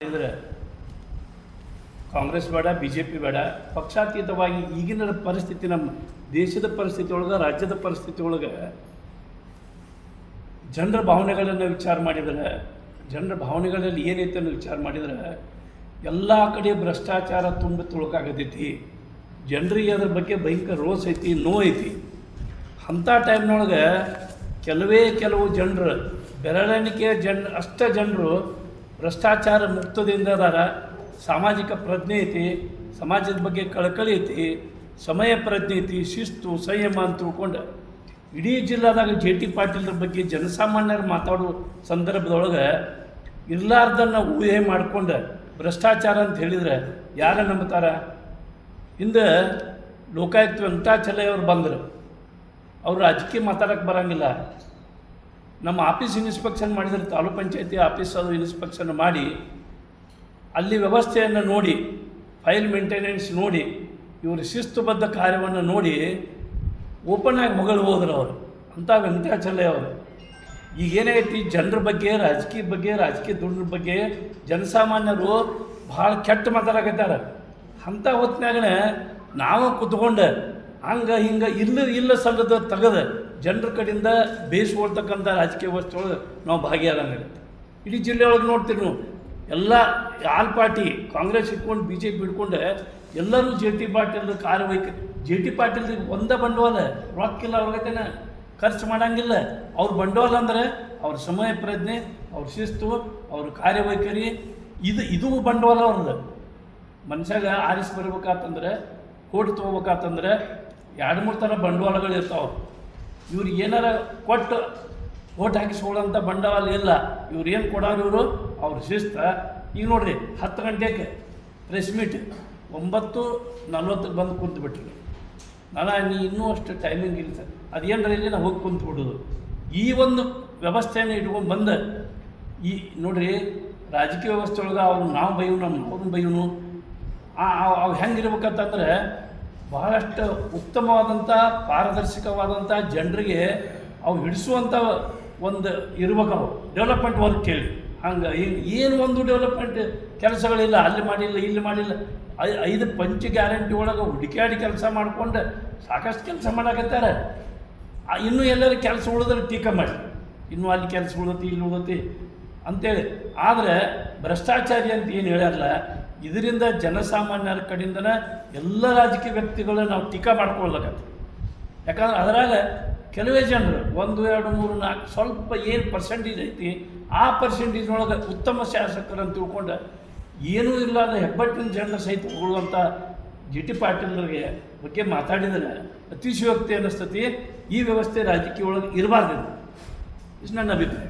ಇದ್ರೆ ಕಾಂಗ್ರೆಸ್ ಬೇಡ B J P ಬೇಡ, ಪಕ್ಷಾತೀತವಾಗಿ ಈಗಿನ ಪರಿಸ್ಥಿತಿ ನಮ್ಮ ದೇಶದ ಪರಿಸ್ಥಿತಿ ಒಳಗೆ, ರಾಜ್ಯದ ಪರಿಸ್ಥಿತಿ ಒಳಗೆ ಜನರ ಭಾವನೆಗಳನ್ನು ವಿಚಾರ ಮಾಡಿದರೆ, ಜನರ ಭಾವನೆಗಳಲ್ಲಿ ಏನೈತೆ ಅನ್ನೋ ವಿಚಾರ ಮಾಡಿದರೆ, ಎಲ್ಲ ಕಡೆ ಭ್ರಷ್ಟಾಚಾರ ತುಂಬ ತುಳುಕಾಗತೈತಿ. ಜನರಿಗೆ ಅದ್ರ ಬಗ್ಗೆ ಭಯಂಕರ ರೋಸ್ ಐತಿ ನೋ ಐತಿ. ಅಂಥ ಟೈಮ್ನೊಳಗೆ ಕೆಲವೇ ಕೆಲವು ಜನರು ಬೆರಳೆಣಿಕೆಯ ಜನ್, ಅಷ್ಟ ಜನರು ಭ್ರಷ್ಟಾಚಾರ ಮುಕ್ತದಿಂದ ಅದಾರ. ಸಾಮಾಜಿಕ ಪ್ರಜ್ಞೆ ಐತಿ, ಸಮಾಜದ ಬಗ್ಗೆ ಕಳಕಳಿ ಐತಿ, ಸಮಯ ಪ್ರಜ್ಞೆ ಐತಿ, ಶಿಸ್ತು, ಸಂಯಮ ಅಂತ ತಿಳ್ಕೊಂಡು. ಇಡೀ ಜಿಲ್ಲಾದಾಗ ಜೆ ಟಿ ಪಾಟೀಲ್ರ ಬಗ್ಗೆ ಜನಸಾಮಾನ್ಯರು ಮಾತಾಡೋ ಸಂದರ್ಭದೊಳಗೆ ಇರ್ಲಾರ್ದನ್ನ ಊಹೆ ಮಾಡಿಕೊಂಡು ಭ್ರಷ್ಟಾಚಾರ ಅಂತ ಹೇಳಿದರೆ ಯಾರ ನಂಬ್ತಾರ? ಹಿಂದೆ ಲೋಕಾಯುಕ್ತ ವೆಂಕಟಾಚಲಯ್ಯವ್ರು ಬಂದರು. ಅವರು ರಾಜಕೀಯ ಮಾತಾಡೋಕ್ಕೆ ಬರಂಗಿಲ್ಲ. ನಮ್ಮ ಆಫೀಸ್ ಇನ್ಸ್ಪೆಕ್ಷನ್ ಮಾಡಿದರೆ ತಾಲೂಕು ಪಂಚಾಯತಿ ಆಫೀಸ್ ಅದು ಇನ್ಸ್ಪೆಕ್ಷನ್ ಮಾಡಿ, ಅಲ್ಲಿ ವ್ಯವಸ್ಥೆಯನ್ನು ನೋಡಿ, ಫೈಲ್ ಮೇಂಟೆನೆನ್ಸ್ ನೋಡಿ, ಇವರು ಶಿಸ್ತುಬದ್ಧ ಕಾರ್ಯವನ್ನು ನೋಡಿ, ಓಪನ್ ಆಗಿ ಹೊಗಳು ಹೋದರು ಅವರು, ಅಂಥ ವೆಂಕಟಾಚಲ್ಯ ಅವರು. ಈಗ ಏನೈತಿ ಜನರ ಬಗ್ಗೆ, ರಾಜಕೀಯ ಬಗ್ಗೆ, ರಾಜಕೀಯ ದುಡ್ಡ ಬಗ್ಗೆ ಜನಸಾಮಾನ್ಯರು ಭಾಳ ಕೆಟ್ಟ ಮಾತಾಡಕತ್ತಾರೆ. ಅಂಥ ಹೊತ್ತಿನಾಗನೇ ನಾವು ಕುತ್ಕೊಂಡು, ಹಂಗೆ ಹಿಂಗೆ ಇಲ್ಲ ಇಲ್ಲ ಸಲ್ಲದ ತೆಗೆದ ಜನರ ಕಡೆಯಿಂದ ಬೇಯಿಸ್ಕೊಳ್ತಕ್ಕಂಥ ರಾಜಕೀಯ ವ್ಯವಸ್ಥೆ ಒಳಗೆ ನಾವು ಭಾಗಿಯಾದಂಗಾಗುತ್ತೆ ಇಡೀ ಜಿಲ್ಲೆಯೊಳಗೆ ನೋಡ್ತೀರಿ ನೀವು, ಎಲ್ಲ ಆಲ್ ಪಾರ್ಟಿ, ಕಾಂಗ್ರೆಸ್ ಇಟ್ಕೊಂಡು ಬಿ ಜೆ ಪಿ ಇಟ್ಕೊಂಡು ಎಲ್ಲರೂ ಜೆ ಟಿ ಪಾಟೀಲ್ದು ಕಾರ್ಯವೈಖರಿ ಜೆ ಟಿ ಪಾಟೀಲ್ದು ಒಂದೇ ಬಂಡವಾಳ, ರೊಕ್ಕಿಲ್ಲ ಅವ್ರಿಗತೇನೆ ಖರ್ಚು ಮಾಡಂಗಿಲ್ಲ. ಅವ್ರ ಬಂಡವಾಳ ಅಂದ್ರೆ ಅವ್ರ ಸಮಯ ಪ್ರಜ್ಞೆ, ಅವ್ರ ಶಿಸ್ತು, ಅವ್ರ ಕಾರ್ಯವೈಖರಿ ಇದು ಇದು ಬಂಡವಾಳ ಅವ್ರದ್ದು ಮನುಷ್ಯಾಗ ಆರಿಸಿ ಬರ್ಬೇಕಾತಂದ್ರೆ, ಕೋಟಿ ತೊಗೋಬೇಕಾತಂದ್ರೆ, ಎರಡು ಮೂರು ಥರ ಬಂಡವಾಳಗಳು ಇರ್ತಾವೆ ಇವ್ರಿಗೆ ಏನಾರ ಕೊಟ್ಟು ಓಟ್ ಹಾಕಿಸ್ಕೊಳ್ಳೋಂಥ ಬಂಡವಾಳ ಇಲ್ಲ. ಇವ್ರು ಏನು ಕೊಡೋರು ಇವರು? ಅವ್ರ ಶಿಸ್ತ. ಈಗ ನೋಡಿರಿ, ಹತ್ತು ಗಂಟೆಗೆ ಪ್ರೆಸ್ ಮೀಟ್ ಒಂಬತ್ತು ನಲ್ವತ್ತಕ್ಕೆ ಬಂದು ಕುಂತ್ಬಿಟ್ರಿ. ನಾನು, ನೀ ಇನ್ನೂ ಅಷ್ಟು ಟೈಮಿಂಗ್ ಇಲ್ಲ ಸರ್. ಅದೇನರ ಇಲ್ಲಿ ನಾವು ಹೋಗಿ ಕುಂತು ಬಿಡೋದು ಈ ಒಂದು ವ್ಯವಸ್ಥೆಯನ್ನು ಇಟ್ಕೊಂಡು ಬಂದು, ಈ ನೋಡಿರಿ, ರಾಜಕೀಯ ವ್ಯವಸ್ಥೆ ಒಳಗೆ ಅವ್ರು ನಾವು ಬೈವು ನಮ್ಮ ಅವ್ರನ್ನ ಬೈವನು ಅವು ಹೆಂಗಿರ್ಬೇಕಂತಂದ್ರೆ ಬಹಳಷ್ಟು ಉತ್ತಮವಾದಂಥ ಪಾರದರ್ಶಕವಾದಂಥ ಜನರಿಗೆ ಅವು ಹಿಡಿಸುವಂಥ ಒಂದು ಇರ್ಬೇಕು ಅವು. ಡೆವಲಪ್ಮೆಂಟ್ ವರ್ಕ್ ಕೇಳಿ. ಹಂಗೆ ಏನು ಒಂದು ಡೆವಲಪ್ಮೆಂಟ್ ಕೆಲಸಗಳಿಲ್ಲ, ಅಲ್ಲಿ ಮಾಡಿಲ್ಲ, ಇಲ್ಲಿ ಮಾಡಿಲ್ಲ. ಐ, ಐದು ಪಂಚ ಗ್ಯಾರಂಟಿ ಒಳಗೆ ಹುಡುಕಾಡಿ ಕೆಲಸ ಮಾಡ್ಕೊಂಡು ಸಾಕಷ್ಟು ಕೆಲಸ ಮಾಡಕತ್ತಾರೆ. ಇನ್ನೂ ಎಲ್ಲರೂ ಕೆಲಸ ಉಳಿದ್ರೆ ಟೀಕ ಮಾಡಿ. ಇನ್ನೂ ಅಲ್ಲಿ ಕೆಲಸ ಉಳಿದತಿ, ಇಲ್ಲಿ ಉಳಿದತಿ ಅಂತೇಳಿ. ಆದರೆ ಭ್ರಷ್ಟಾಚಾರಿ ಅಂತ ಏನು ಹೇಳ್ಯಾರಲ್ಲ ಇದರಿಂದ ಜನಸಾಮಾನ್ಯರ ಕಡೆಯಿಂದನೇ ಎಲ್ಲ ರಾಜಕೀಯ ವ್ಯಕ್ತಿಗಳನ್ನ ನಾವು ಟೀಕಾ ಮಾಡ್ಕೊಳ್ಲಕತ್ತೀವಿ ಯಾಕಂದ್ರೆ ಅದರಾಗ ಕೆಲವೇ ಜನರು ಒಂದು, ಎರಡು, ಮೂರು, ನಾಲ್ಕು ಸ್ವಲ್ಪ ಏನು ಪರ್ಸೆಂಟೇಜ್ ಐತಿ, ಆ ಪರ್ಸೆಂಟೇಜ್ನೊಳಗೆ ಉತ್ತಮ ಶಾಸಕರು ಅಂತ ತಿಳ್ಕೊಂಡು ಏನೂ ಇಲ್ಲದ ಹೆಬ್ಬಟ್ಟಿನ ಜನರ ಸಹಿತ ಉಳುವಂಥ ಜಿ ಟಿ ಪಾಟೀಲ್ರಿಗೆ ಬಗ್ಗೆ ಮಾತಾಡಿದರೆ ಅತಿಶಯೋಕ್ತಿ ಅನ್ನಿಸ್ತತಿ, ಈ ವ್ಯವಸ್ಥೆ ರಾಜಕೀಯ ಒಳಗೆ ಇರಬಾರ್ದು ಇದು ನನ್ನ ಅಭಿಪ್ರಾಯ.